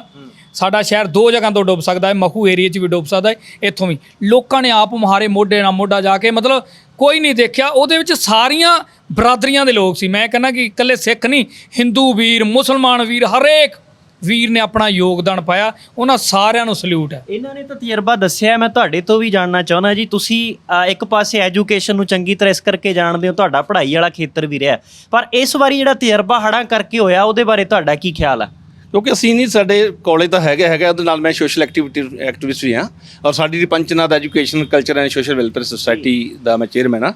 [SPEAKER 1] ਸਾਡਾ ਸ਼ਹਿਰ ਦੋ ਜਗ੍ਹਾ ਤੋਂ ਡੁੱਬ ਸਕਦਾ ਹੈ, ਮਖੂ ਏਰੀਆ 'ਚ ਵੀ ਡੁੱਬ ਸਕਦਾ ਹੈ, ਇੱਥੋਂ ਵੀ। ਲੋਕਾਂ ਨੇ ਆਪ ਮੁਹਾਰੇ ਮੋਢੇ ਨਾਲ ਮੋਢਾ ਜਾ ਕੇ ਮਤਲਬ ਕੋਈ ਨਹੀਂ ਦੇਖਿਆ, ਉਹਦੇ ਵਿੱਚ ਸਾਰੀਆਂ ਬਰਾਦਰੀਆਂ ਦੇ ਲੋਕ ਸੀ। ਮੈਂ ਕਹਿੰਦਾ ਕਿ ਇਕੱਲੇ ਸਿੱਖ ਨਹੀਂ, ਹਿੰਦੂ ਵੀਰ, ਮੁਸਲਮਾਨ ਵੀਰ, ਹਰੇਕ ਵੀਰ ਨੇ ਆਪਣਾ ਯੋਗਦਾਨ ਪਾਇਆ, ਉਹਨਾਂ ਸਾਰਿਆਂ ਨੂੰ ਸਲੂਟ ਹੈ।
[SPEAKER 2] ਇਹਨਾਂ ਨੇ ਤਾਂ ਤਜਰਬਾ ਦੱਸਿਆ, ਮੈਂ ਤੁਹਾਡੇ ਤੋਂ ਵੀ ਜਾਣਨਾ ਚਾਹੁੰਦਾ ਜੀ, ਤੁਸੀਂ ਇੱਕ ਪਾਸੇ ਐਜੂਕੇਸ਼ਨ ਨੂੰ ਚੰਗੀ ਤਰ੍ਹਾਂ ਇਸ ਕਰਕੇ ਜਾਣਦੇ ਹੋ, ਤੁਹਾਡਾ ਪੜ੍ਹਾਈ ਵਾਲਾ ਖੇਤਰ ਵੀ ਰਿਹਾ। ਪਰ ਇਸ ਵਾਰੀ ਜਿਹੜਾ ਤਜਰਬਾ ਹੜਾਂ ਕਰਕੇ ਹੋਇਆ, ਉਹਦੇ ਬਾਰੇ ਤੁਹਾਡਾ ਕੀ ਖਿਆਲ ਆ?
[SPEAKER 3] ਕਿਉਂਕਿ ਅਸੀਂ ਨਹੀਂ, ਸਾਡੇ ਕਾਲਜ ਤਾਂ ਹੈਗਾ ਹੈਗਾ ਉਹਦੇ ਨਾਲ ਮੈਂ ਸੋਸ਼ਲ ਐਕਟੀਵਿਟੀ ਐਕਟਿਵਿਸਟ ਵੀ ਹਾਂ। ਔਰ ਸਾਡੀ ਜਿਹੜੀ education culture and social welfare society ਦਾ ਮੈਂ ਚੇਅਰਮੈਨ ਹਾਂ।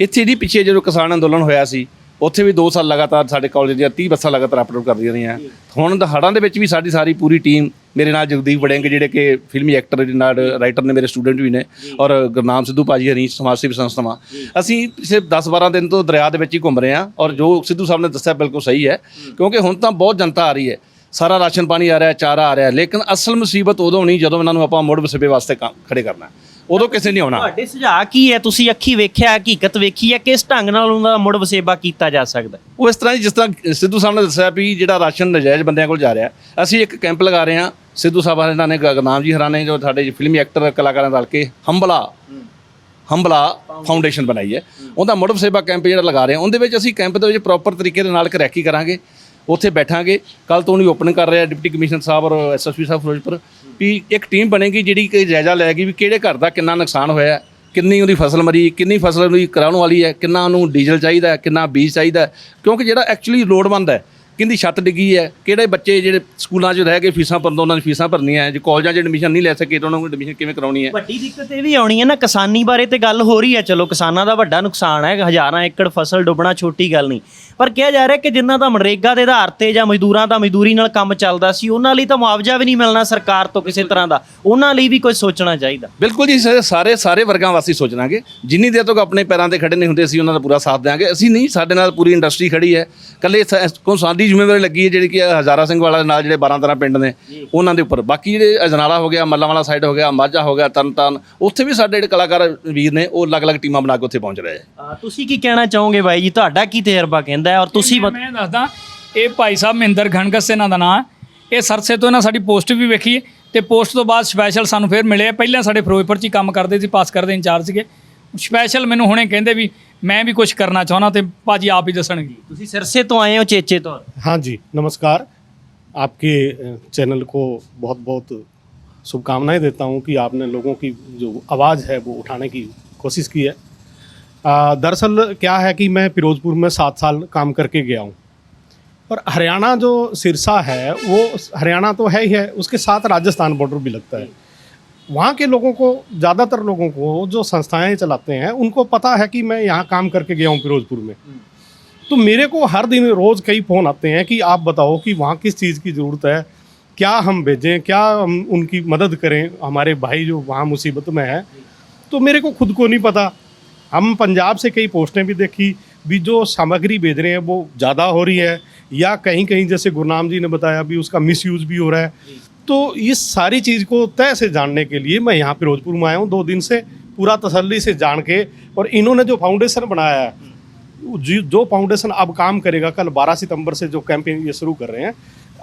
[SPEAKER 3] ਇੱਥੇ ਜਿਹੜੀ ਪਿੱਛੇ ਜਦੋਂ ਕਿਸਾਨ ਅੰਦੋਲਨ ਹੋਇਆ ਸੀ, ਉੱਥੇ ਵੀ 2 ਸਾਲ ਲਗਾਤਾਰ ਸਾਡੇ ਕਾਲਜ ਦੀਆਂ 30 ਬੱਸਾਂ ਲਗਾਤਾਰ ਅਪਲੋਡ ਕਰਦੀਆਂ ਰਹੀਆਂ। ਹੁਣ ਦਾ ਦੇ ਵਿੱਚ ਵੀ ਸਾਡੀ ਸਾਰੀ ਪੂਰੀ ਟੀਮ ਮੇਰੇ ਨਾਲ ਜਗਦੀਪ ਵੜਿੰਗ ਜਿਹੜੇ ਕਿ ਫਿਲਮੀ ਐਕਟਰ ਦੇ ਨਾਲ ਰਾਈਟਰ ਨੇ, ਮੇਰੇ ਸਟੂਡੈਂਟ ਵੀ ਨੇ, ਔਰ ਗੁਰਨਾਮ ਸਿੱਧੂ ਭਾਜੀ ਹਰੀ ਸਮਾਜ ਸੇਵੀ ਸੰਸਥਾਵਾਂ ਅਸੀਂ ਪਿਛਲੇ 10-12 ਦਿਨ ਤੋਂ ਦਰਿਆ ਦੇ ਵਿੱਚ ਹੀ ਘੁੰਮ ਰਹੇ ਹਾਂ, ਔਰ ਜੋ ਸਿੱਧੂ ਸਾਹਿਬ ਨੇ ਦੱਸਿਆ ਬਿਲਕੁਲ ਸਹੀ ਹੈ। ਕਿਉਂਕਿ ਹੁਣ ਤਾਂ ਬਹੁਤ ਜਨਤਾ ਆ ਰਹੀ ਹੈ। ਸਾਰਾ ਰਾਸ਼ਨ ਪਾਣੀ ਆ ਰਿਹਾ ਚਾਰਾ ਆ ਰਿਹਾ ਲੇਕਿਨ ਅਸਲ ਮੁਸੀਬਤ ਉਦੋਂ ਨਹੀਂ ਜਦੋਂ ਇਹਨਾਂ ਨੂੰ ਆਪਾਂ ਮੁੜ ਵਸੇਬੇ ਵਾਸਤੇ ਕੰਮ ਖੜੇ ਕਰਨਾ। ਉਦੋਂ ਕਿਸੇ ਨਹੀਂ ਆਉਣਾ।
[SPEAKER 2] ਤੁਹਾਡੇ ਸੁਝਾਅ ਕੀ ਹੈ? ਤੁਸੀਂ ਅੱਖੀ ਵੇਖਿਆ ਹਕੀਕਤ ਵੇਖੀ ਹੈ? ਕਿਸ ਢੰਗ ਨਾਲ ਉਹਦਾ ਮੁੜ ਵਸੇਬਾ ਕੀਤਾ ਜਾ ਸਕਦਾ ਹੈ?
[SPEAKER 3] ਉਹ ਇਸ ਤਰ੍ਹਾਂ ਹੀ ਜਿਸ ਤਰ੍ਹਾਂ ਸਿੱਧੂ ਸਾਹਿਬ ਨੇ ਦੱਸਿਆ ਵੀ ਜਿਹੜਾ ਰਾਸ਼ਨ ਨਜਾਇਜ਼ ਬੰਦਿਆਂ ਕੋਲ ਜਾ ਰਿਹਾ ਅਸੀਂ ਇੱਕ ਕੈਂਪ ਲਗਾ ਰਹੇ ਹਾਂ। ਸਿੱਧੂ ਸਾਹਿਬ ਇਹਨਾਂ ਨੇ ਗਗਨਾਮ ਜੀ ਹਰਾਨੇ ਜੋ ਸਾਡੇ ਫਿਲਮੀ ਐਕਟਰ ਕਲਾਕਾਰਾਂ ਰਲ ਕੇ ਹੰਬਲਾ ਹੰਬਲਾ ਫਾਊਂਡੇਸ਼ਨ ਬਣਾਈ ਹੈ। ਉਹਦਾ ਮੁੜ ਵਸੇਬਾ ਕੈਂਪ ਜਿਹੜਾ ਲਗਾ ਰਹੇ ਹਾਂ ਉਹਦੇ ਵਿੱਚ ਅਸੀਂ ਕੈਂਪ ਦੇ ਵਿੱਚ ਪ੍ਰੋਪਰ ਤਰੀਕੇ ਦੇ ਨਾਲ ਇੱਕ ਰੈਕੀ ਕਰਾਂਗੇ। ਉੱਥੇ ਬੈਠਾਂਗੇ। ਕੱਲ ਤੋਂ ਉਹਨੂੰ ਓਪਨਿੰਗ ਕਰ ਰਿਹਾ ਡਿਪਟੀ ਕਮਿਸ਼ਨਰ ਸਾਹਿਬ ਔਰ ਐਸਐਸਪੀ ਸਾਹਿਬ ਫਿਰੋਜ਼ਪੁਰ ਵੀ ਇੱਕ ਟੀਮ ਬਣੇਗੀ ਜਿਹੜੀ ਕਿ ਜਾਇਜ਼ਾ ਲੈਗੀ ਵੀ ਕਿਹੜੇ ਘਰ ਦਾ ਕਿੰਨਾ ਨੁਕਸਾਨ ਹੋਇਆ ਕਿੰਨੀ ਉਹਦੀ ਫਸਲ ਮਰੀ, ਕਿੰਨੀ ਫਸਲ ਉਹਦੀ ਕਰਾਉਣ ਵਾਲੀ ਹੈ, ਕਿੰਨਾ ਉਹਨੂੰ ਡੀਜ਼ਲ ਚਾਹੀਦਾ ਕਿੰਨਾ ਬੀਜ ਚਾਹੀਦਾ ਕਿਉਂਕਿ ਜਿਹੜਾ ਐਕਚੁਅਲੀ ਲੋੜਵੰਦ ਹੈ ਕਿੰਦੀ ਛੱਤ ਡਿੱਗੀ ਹੈ, ਕਿਹੜੇ ਬੱਚੇ ਜਿਹੜੇ ਸਕੂਲਾਂ 'ਚ ਰਹਿ ਕੇ ਫੀਸਾਂ ਭਰਨ, ਉਹਨਾਂ ਨੇ ਫੀਸਾਂ ਭਰਨੀਆਂ ਹੈ, ਜੇ ਕਾਲਜਾਂ 'ਚ ਐਡਮਿਸ਼ਨ ਨਹੀਂ ਲੈ ਸਕੇ ਤਾਂ ਉਹਨਾਂ ਨੂੰ ਐਡਮਿਸ਼ਨ ਕਿਵੇਂ ਕਰਾਉਣੀ ਹੈ?
[SPEAKER 2] ਵੱਡੀ ਦਿੱਕਤ ਇਹ ਵੀ ਆਉਣੀ ਹੈ ਨਾ, ਕਿਸਾਨੀ ਬਾਰੇ ਤੇ ਗੱਲ ਹੋ ਰਹੀ ਹੈ। ਚਲੋ ਕਿਸਾਨਾਂ ਦਾ ਵੱਡਾ ਨੁਕਸਾਨ ਹੈ, ਹਜ਼ਾਰਾਂ ਏਕੜ ਫਸਲ ਡੁੱਬਣਾ ਛੋਟੀ ਗੱਲ ਨਹੀਂ। ਪਰ ਕਿਹਾ ਜਾ ਰਿਹਾ ਕਿ ਜਿਨ੍ਹਾਂ ਦਾ ਮਨਰੇਗਾ ਦੇ ਆਧਾਰ ਤੇ ਜਾਂ ਮਜ਼ਦੂਰਾਂ ਦਾ ਮਜ਼ਦੂਰੀ ਨਾਲ ਕੰਮ ਚੱਲਦਾ ਸੀ ਉਹਨਾਂ ਲਈ ਤਾਂ ਮੁਆਵਜ਼ਾ ਵੀ ਨਹੀਂ ਮਿਲਣਾ ਸਰਕਾਰ ਤੋਂ ਕਿਸੇ ਤਰ੍ਹਾਂ ਦਾ। ਉਹਨਾਂ ਲਈ ਵੀ ਕੁਝ ਸੋਚਣਾ ਚਾਹੀਦਾ।
[SPEAKER 3] ਬਿਲਕੁਲ ਜੀ ਸ- ਸਾਰੇ ਸਾਰੇ ਵਰਗਾਂ ਵਾਸਤੇ ਸੋਚਣਾਗੇ ਜਿੰਨੀ ਦੇਰ ਤੱਕ ਆਪਣੇ ਪੈਰਾਂ ਤੇ ਖੜੇ ਨਹੀਂ ਹੁੰਦੇ ਅਸੀਂ ਉਹਨਾਂ ਦਾ ਪੂਰਾ ਸਾਥ ਦਿਆਂਗੇ। ਅਸੀਂ ਨਹੀਂ ਸਾਡੇ ਨਾਲ ਪੂਰੀ ਇੰਡਸਟਰੀ ਖੜੀ ਹੈ। ਕੱਲੇ ਕੋ ਸਾਡੀ ਜ਼ਿੰਮੇਵਾਰੀ ਲੱਗੀ ਹੈ ਜਿਹੜੀ ਕਿ ਹਜ਼ਾਰਾ ਸਿੰਘ ਵਾਲਾ ਦੇ ਨਾਲ ਜਿਹੜੇ 12 13 ਪਿੰਡ ਨੇ ਉਹਨਾਂ ਦੇ ਉੱਪਰ। ਬਾਕੀ ਜਿਹੜੇ ਅਜਨਾਲਾ ਹੋ ਗਿਆ ਮੱਲਾਂ ਵਾਲਾ ਸਾਈਡ ਹੋ ਗਿਆ ਮਾਝਾ ਹੋ ਗਿਆ ਤਰਨਤਾਰਨ ਉੱਥੇ ਵੀ ਸਾਡੇ ਜਿਹੜੇ ਕਲਾਕਾਰ ਵੀਰ ਨੇ ਉਹ ਅਲੱਗ-ਅਲੱਗ ਟੀਮਾਂ ਬਣਾ ਕੇ ਉੱਥੇ ਪਹੁੰਚ ਰਹੇ
[SPEAKER 2] ਅਹ ਤੁਸੀਂ ਕੀ ਕਹਿਣਾ ਚਾਹੋਗੇ ਬਾਈ ਜੀ? ਤੁਹਾਡਾ ਕੀ ਤਜਰਬਾ ਕਹਿੰਦਾ ਹੈ ਔਰ ਤੁਸੀਂ
[SPEAKER 1] ਮੈਂ ਮੈਂ ਦੱਸਦਾ ਇਹ ਭਾਈ ਸਾਹਿਬ ਮਹਿੰਦਰ ਘਣਗਸ ਇਹਨਾਂ ਦਾ ਨਾਮ ਹੈ ਇਹ ਸਰਸੇ ਤੋਂ ਇਹਨਾਂ ਸਾਡੀ ਪੋਸਟ ਵੀ ਵੇਖੀ ਹੈ ਤੇ ਪੋਸਟ ਤੋਂ ਬਾਅਦ ਸਪੈਸ਼ਲ ਸਾਨੂੰ ਫਿਰ ਮਿਲੇ ਪਹਿਲਾਂ ਸਾਡੇ ਫਿਰੋਜ਼ਪੁਰ 'ਚ ਹੀ ਕੰਮ ਕਰਦੇ ਸੀ ਪਾਸ ਕਰਦੇ ਇੰਚਾਰਜ ਸੀਗੇ ਸਪੈਸ਼ਲ ਮੈਨੂੰ ਹੁਣੇ ਕਹਿੰਦੇ ਵੀ ਮੈਂ ਵੀ ਕੁਝ ਕਰਨਾ ਚਾਹੁੰਦਾ ਤੇ ਭਾਜੀ ਆਪ ਹੀ ਦੱਸਣਗੇ
[SPEAKER 2] ਤੁਸੀਂ ਸਿਰਸੇ ਤੋਂ ਆਏ ਹੋ ਚੇਚੇ ਤੋਂ
[SPEAKER 4] हाँ जी नमस्कार आपके अ, चैनल को बहुत बहुत शुभकामनाएं देता हूं कि आपने लोगों की जो आवाज़ है वो उठाने की कोशिश की है अ, दरअसल क्या है कि मैं फिरोज़पुर में सात साल काम करके गया हूँ। और हरियाणा जो सिरसा है, वो हरियाणा तो है ही है, उसके साथ राजस्थान बॉर्डर भी लगता है। वहाँ के लोगों को, ज़्यादातर लोगों को जो संस्थाएँ चलाते हैं, उनको पता है कि मैं यहाँ काम करके गया हूँ फिरोज़पुर में। तो मेरे को हर दिन रोज़ कई फ़ोन आते हैं कि आप बताओ कि वहाँ किस चीज़ की ज़रूरत है, क्या हम भेजें, क्या हम उनकी मदद करें, हमारे भाई जो वहाँ मुसीबत में है। तो मेरे को खुद को नहीं पता। हम पंजाब से कई पोस्टें भी देखी भी जो सामग्री भेज रहे हैं वो ज़्यादा हो रही है या कहीं कहीं जैसे गुरनाम जी ने बताया भी उसका मिसयूज़ भी हो रहा है। तो इस सारी चीज़ को तय से जानने के लिए मैं यहाँ फिरोजपुर में आया हूँ दो दिन से पूरा तसल्ली से जान के और इन्होंने जो फाउंडेशन बनाया है जी- जो फाउंडेशन अब काम करेगा कल 12 सितंबर से जो कैंपेन ये शुरू कर रहे हैं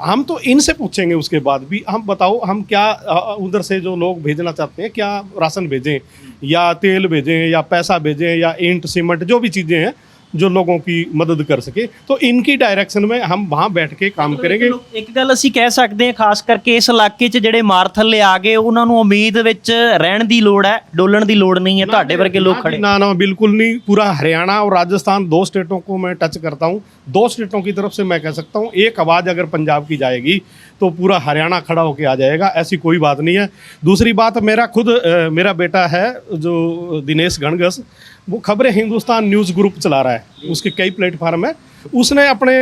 [SPEAKER 4] हम तो इनसे पूछेंगे उसके बाद भी, हम बताओ, हम क्या उधर से जो लोग भेजना चाहते हैं, क्या राशन भेजें, या तेल भेजें, या पैसा भेजें, या इंट सीमेंट, जो भी चीज़ें हैं जो लोगों की मदद कर सके तो इनकी डायरेक्शन में हम वहाँ बैठ के काम करेंगे
[SPEAKER 2] ਇੱਕ ਗੱਲ ਅਸੀਂ ਕਹਿ ਸਕਦੇ ਹਾਂ ਖਾਸ ਕਰਕੇ ਇਸ ਇਲਾਕੇ 'ਚ ਜਿਹੜੇ ਮਾਰ ਥੱਲੇ ਆ ਗਏ ਉਹਨਾਂ ਨੂੰ ਉਮੀਦ ਵਿੱਚ ਰਹਿਣ ਦੀ ਲੋੜ ਹੈ ਡੋਲਣ ਦੀ ਲੋੜ ਨਹੀਂ ਹੈ ਤੁਹਾਡੇ ਵਰਗੇ ਲੋਕ ਖੜੇ
[SPEAKER 4] ना ना बिल्कुल नहीं पूरा हरियाणा और राजस्थान दो स्टेटों को मैं टच करता हूँ दो स्टेटों की तरफ से मैं कह सकता हूँ एक आवाज़ अगर पंजाब की जाएगी तो पूरा हरियाणा खड़ा होकर आ जाएगा ऐसी कोई बात नहीं है दूसरी बात मेरा खुद अ, मेरा बेटा है जो दिनेश गणगस वो खबरें हिंदुस्तान न्यूज़ ग्रुप चला रहा है उसके कई प्लेटफार्म है। उसने अपने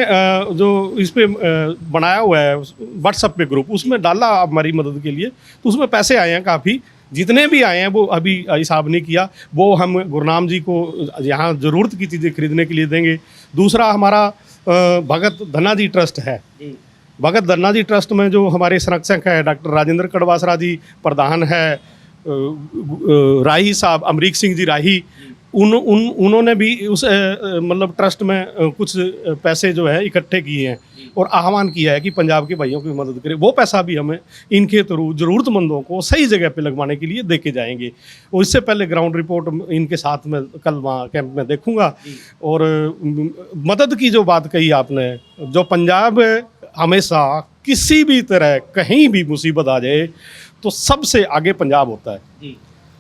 [SPEAKER 4] जो इस पर बनाया हुआ है व्हाट्सएप पे ग्रुप उसमें डाला आप हमारी मदद के लिए तो उसमें पैसे आए हैं काफ़ी। जितने भी आए हैं वो अभी हिसाब नहीं किया वो हम गुरनाम जी को यहाँ ज़रूरत की चीज़ें खरीदने के लिए देंगे। दूसरा हमारा भगत धना जी ट्रस्ट है। भगत धन्ना जी ट्रस्ट में जो हमारे संरक्षक है डॉक्टर राजेंद्र कड़वासरा जी प्रधान है राही साहब अमरीक सिंह जी राही उन उन, उन्होंने भी उस मतलब ट्रस्ट में कुछ पैसे जो है इकट्ठे किए हैं और आह्वान किया है कि पंजाब के भाइयों की मदद करें। वो पैसा भी हमें इनके थ्रू ज़रूरतमंदों को सही जगह पे लगवाने के लिए दे के जाएँगे। और इससे पहले ग्राउंड रिपोर्ट इनके साथ में कल वहाँ कैंप में देखूँगा। और मदद की जो बात कही आपने, जो पंजाब हमेशा किसी भी तरह कहीं भी मुसीबत आ जाए तो सबसे आगे पंजाब होता है।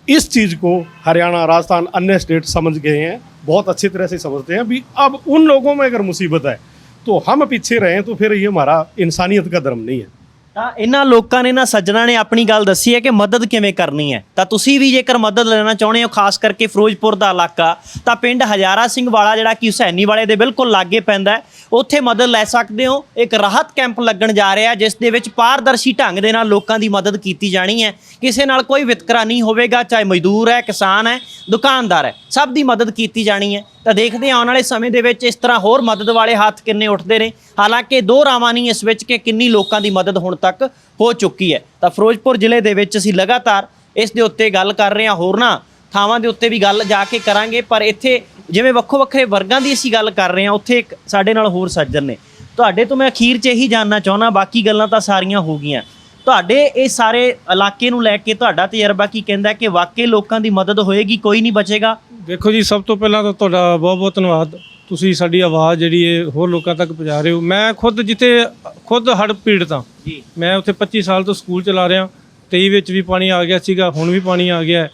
[SPEAKER 4] इस चीज़ को हरियाणा, राजस्थान, अन्य स्टेट समझ गए हैं, बहुत अच्छी तरह से समझते हैं। भी अब उन लोगों में अगर मुसीबत है तो हम पीछे रहें तो फिर ये हमारा इंसानियत का धर्म नहीं है।
[SPEAKER 2] ਤਾਂ ਇਹਨਾਂ ਲੋਕਾਂ ਨੇ ਨਾ ਸੱਜਣਾ ਨੇ ਆਪਣੀ ਗੱਲ ਦੱਸੀ ਹੈ ਕਿ ਮਦਦ ਕਿਵੇਂ ਕਰਨੀ ਹੈ। ਤਾਂ ਤੁਸੀਂ ਵੀ ਜੇਕਰ ਮਦਦ ਲੈਣਾ ਚਾਹੁੰਦੇ ਹੋ, ਖਾਸ ਕਰਕੇ ਫਿਰੋਜ਼ਪੁਰ ਦਾ ਇਲਾਕਾ, ਤਾਂ ਪਿੰਡ ਹਜ਼ਾਰਾ ਸਿੰਘ ਵਾਲਾ ਜਿਹੜਾ ਕਿ ਹੁਸੈਨੀ ਵਾਲੇ ਦੇ ਬਿਲਕੁਲ ਲਾਗੇ ਪੈਂਦਾ ਉੱਥੇ ਮਦਦ ਲੈ ਸਕਦੇ ਹੋ। ਇੱਕ ਰਾਹਤ ਕੈਂਪ ਲੱਗਣ ਜਾ ਰਿਹਾ ਜਿਸ ਦੇ ਵਿੱਚ ਪਾਰਦਰਸ਼ੀ ਢੰਗ ਦੇ ਨਾਲ ਲੋਕਾਂ ਦੀ ਮਦਦ ਕੀਤੀ ਜਾਣੀ ਹੈ। ਕਿਸੇ ਨਾਲ ਕੋਈ ਵਿਤਕਰਾ ਨਹੀਂ ਹੋਵੇਗਾ, ਚਾਹੇ ਮਜ਼ਦੂਰ ਹੈ, ਕਿਸਾਨ ਹੈ, ਦੁਕਾਨਦਾਰ ਹੈ, ਸਭ ਦੀ ਮਦਦ ਕੀਤੀ ਜਾਣੀ ਹੈ। ਤਾਂ ਦੇਖਦੇ ਹਾਂ, ਆਉਣ ਵਾਲੇ ਸਮੇਂ ਦੇ ਵਿੱਚ ਇਸ ਤਰ੍ਹਾਂ ਹੋਰ ਮਦਦ ਵਾਲੇ ਹੱਥ ਕਿੰਨੇ ਉੱਠਦੇ ਨੇ। ਹਾਲਾਂਕਿ ਦੋ ਰਾਵਾਂ ਨਹੀਂ ਇਸ ਵਿੱਚ ਕਿ ਕਿੰਨੀ ਲੋਕਾਂ ਦੀ ਮਦਦ ਹੁਣ ਤੱਕ ਹੋ ਚੁੱਕੀ ਹੈ। ਤਾਂ ਫਿਰੋਜ਼ਪੁਰ ਜ਼ਿਲ੍ਹੇ ਦੇ ਵਿੱਚ ਅਸੀਂ ਲਗਾਤਾਰ ਇਸ ਦੇ ਉੱਤੇ ਗੱਲ ਕਰ ਰਹੇ ਹਾਂ। ਹੋਰਨਾਂ ਥਾਵਾਂ ਦੇ ਉੱਤੇ ਵੀ ਗੱਲ ਜਾ ਕੇ ਕਰਾਂਗੇ, ਪਰ ਇੱਥੇ ਜਿਵੇਂ ਵੱਖੋ ਵੱਖਰੇ ਵਰਗਾਂ ਦੀ ਅਸੀਂ ਗੱਲ ਕਰ ਰਹੇ ਹਾਂ, ਉੱਥੇ ਇੱਕ ਸਾਡੇ ਨਾਲ ਹੋਰ ਸੱਜਣ ਨੇ। ਤੁਹਾਡੇ ਤੋਂ ਮੈਂ ਅਖੀਰ 'ਚ ਇਹੀ ਜਾਨਣਾ ਚਾਹੁੰਦਾ, ਬਾਕੀ ਗੱਲਾਂ ਤਾਂ ਸਾਰੀਆਂ ਹੋ ਗਈਆਂ। ਤੁਹਾਡੇ ਇਹ ਸਾਰੇ ਇਲਾਕੇ ਨੂੰ ਲੈ ਕੇ ਤੁਹਾਡਾ ਤਜਰਬਾ ਕੀ ਕਹਿੰਦਾ ਕਿ ਵਾਕਈ ਲੋਕਾਂ ਦੀ ਮਦਦ ਹੋਏਗੀ, ਕੋਈ ਨਹੀਂ ਬਚੇਗਾ?
[SPEAKER 5] ਦੇਖੋ ਜੀ ਸਭ ਤੋਂ ਪਹਿਲਾਂ ਤਾਂ ਤੁਹਾਡਾ ਬਹੁਤ ਬਹੁਤ ਧੰਨਵਾਦ। ਤੁਸੀਂ ਸਾਡੀ ਆਵਾਜ਼ ਜਿਹੜੀ ਹੈ ਹੋਰ ਲੋਕਾਂ ਤੱਕ ਪਹੁੰਚਾ ਰਹੇ ਹੋ। ਮੈਂ ਖੁਦ ਜਿੱਥੇ ਖੁਦ ਹੜ੍ਹ ਪੀੜਤ ਹਾਂ।
[SPEAKER 2] ਜੀ।
[SPEAKER 5] ਮੈਂ ਉੱਥੇ 25 ਸਾਲ ਤੋਂ ਸਕੂਲ ਚਲਾ ਰਿਹਾ। 23 ਵਿੱਚ ਵੀ ਪਾਣੀ ਆ ਗਿਆ ਸੀਗਾ ਹੁਣ ਵੀ ਪਾਣੀ ਆ ਗਿਆ।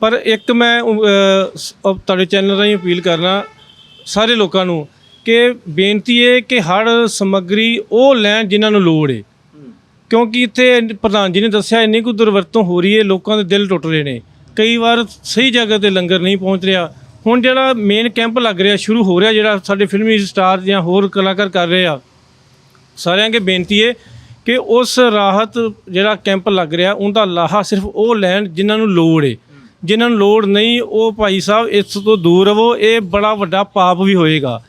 [SPEAKER 5] ਪਰ ਇੱਕ ਮੈਂ ਤੁਹਾਡੇ ਚੈਨਲ ਰਾਹੀਂ ਅਪੀਲ ਕਰਨਾ ਸਾਰੇ ਲੋਕਾਂ ਨੂੰ ਕਿ ਬੇਨਤੀ ਹੈ ਕਿ ਹੜ੍ਹ ਸਮੱਗਰੀ ਉਹ ਲੈਣ ਜਿਨ੍ਹਾਂ ਨੂੰ ਲੋੜ ਹੈ। ਕਿਉਂਕਿ ਇੱਥੇ ਪ੍ਰਧਾਨ ਜੀ ਨੇ ਦੱਸਿਆ ਇੰਨੀ ਕੁ ਦੁਰਵਰਤੋਂ ਹੋ ਰਹੀ ਹੈ ਲੋਕਾਂ ਦੇ ਦਿਲ ਟੁੱਟ ਰਹੇ ਨੇ। ਕਈ ਵਾਰ ਸਹੀ ਜਗ੍ਹਾ ਤੇ ਲੰਗਰ ਨਹੀਂ ਪਹੁੰਚ ਰਿਹਾ। ਹੁਣ ਜਿਹੜਾ ਮੇਨ ਕੈਂਪ ਲੱਗ ਰਿਹਾ, ਸ਼ੁਰੂ ਹੋ ਰਿਹਾ, ਜਿਹੜਾ ਸਾਡੇ ਫਿਲਮੀ ਸਟਾਰ ਜਾਂ ਹੋਰ ਕਲਾਕਾਰ ਕਰ ਰਹੇ ਆ। ਸਾਰਿਆਂ ਅੱਗੇ ਬੇਨਤੀ ਹੈ ਕਿ ਉਸ ਰਾਹਤ ਜਿਹੜਾ ਕੈਂਪ ਲੱਗ ਰਿਹਾ, ਉਹਦਾ ਲਾਹਾ ਸਿਰਫ ਉਹ ਲੈਣ ਜਿਨ੍ਹਾਂ ਨੂੰ ਲੋੜ ਏ। ਜਿਨ੍ਹਾਂ ਨੂੰ ਲੋੜ ਨਹੀਂ, ਉਹ ਭਾਈ ਸਾਹਿਬ ਇਸ ਤੋਂ ਦੂਰ ਰਹੋ, ਇਹ ਬੜਾ ਵੱਡਾ ਪਾਪ ਵੀ ਹੋਏਗਾ।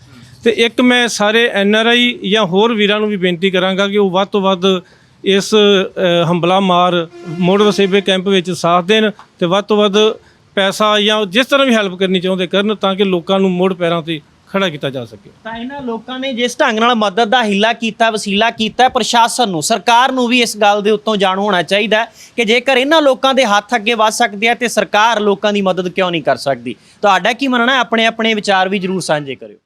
[SPEAKER 5] ਤੇ ਇੱਕ ਮੈਂ ਸਾਰੇ ਐਨ ਆਰ ਆਈ ਜਾਂ ਹੋਰ ਵੀਰਾਂ ਨੂੰ ਵੀ ਬੇਨਤੀ ਕਰਾਂਗਾ ਕਿ ਉਹ ਵੱਧ ਤੋਂ ਵੱਧ ਇਸ ਅ, ਹੰਬਲਾ ਮਾਰ ਮੋੜ ਵਸੇਬੇ ਕੈਂਪ ਵਿੱਚ ਸਾਥ ਦੇਣ ਤੇ ਵੱਧ ਤੋਂ ਵੱਧ ਪੈਸਾ ਜਾਂ ਜਿਸ ਤਰ੍ਹਾਂ ਵੀ ਹੈਲਪ ਕਰਨੀ ਚਾਹੁੰਦੇ ਕਰਨ ਤਾਂ ਕਿ ਲੋਕਾਂ ਨੂੰ ਮੁੜ ਪੈਰਾਂ ਤੇ ਖੜਾ ਕੀਤਾ ਜਾ ਸਕੇ।
[SPEAKER 2] ਤਾਂ ਇਹਨਾਂ ਲੋਕਾਂ ਨੇ ਜਿਸ ਢੰਗ ਨਾਲ ਮਦਦ ਦਾ ਹਿੱਲਾ ਕੀਤਾ ਵਸੀਲਾ ਕੀਤਾ ਪ੍ਰਸ਼ਾਸਨ ਨੂੰ ਸਰਕਾਰ ਨੂੰ ਵੀ ਇਸ ਗੱਲ ਦੇ ਉੱਤੋਂ ਜਾਣੂ ਹੋਣਾ ਚਾਹੀਦਾ ਕਿ ਜੇਕਰ ਇਹਨਾਂ ਲੋਕਾਂ ਦੇ ਹੱਥ ਅੱਗੇ ਵੱਧ ਸਕਦੇ ਆ ਤੇ ਸਰਕਾਰ ਲੋਕਾਂ ਦੀ ਮਦਦ ਕਿਉਂ ਨਹੀਂ ਕਰ ਸਕਦੀ। ਤੁਹਾਡਾ ਕੀ ਮੰਨਣਾ ਹੈ? ਆਪਣੇ ਆਪਣੇ ਵਿਚਾਰ ਵੀ ਜਰੂਰ ਸਾਂਝੇ ਕਰਿਓ।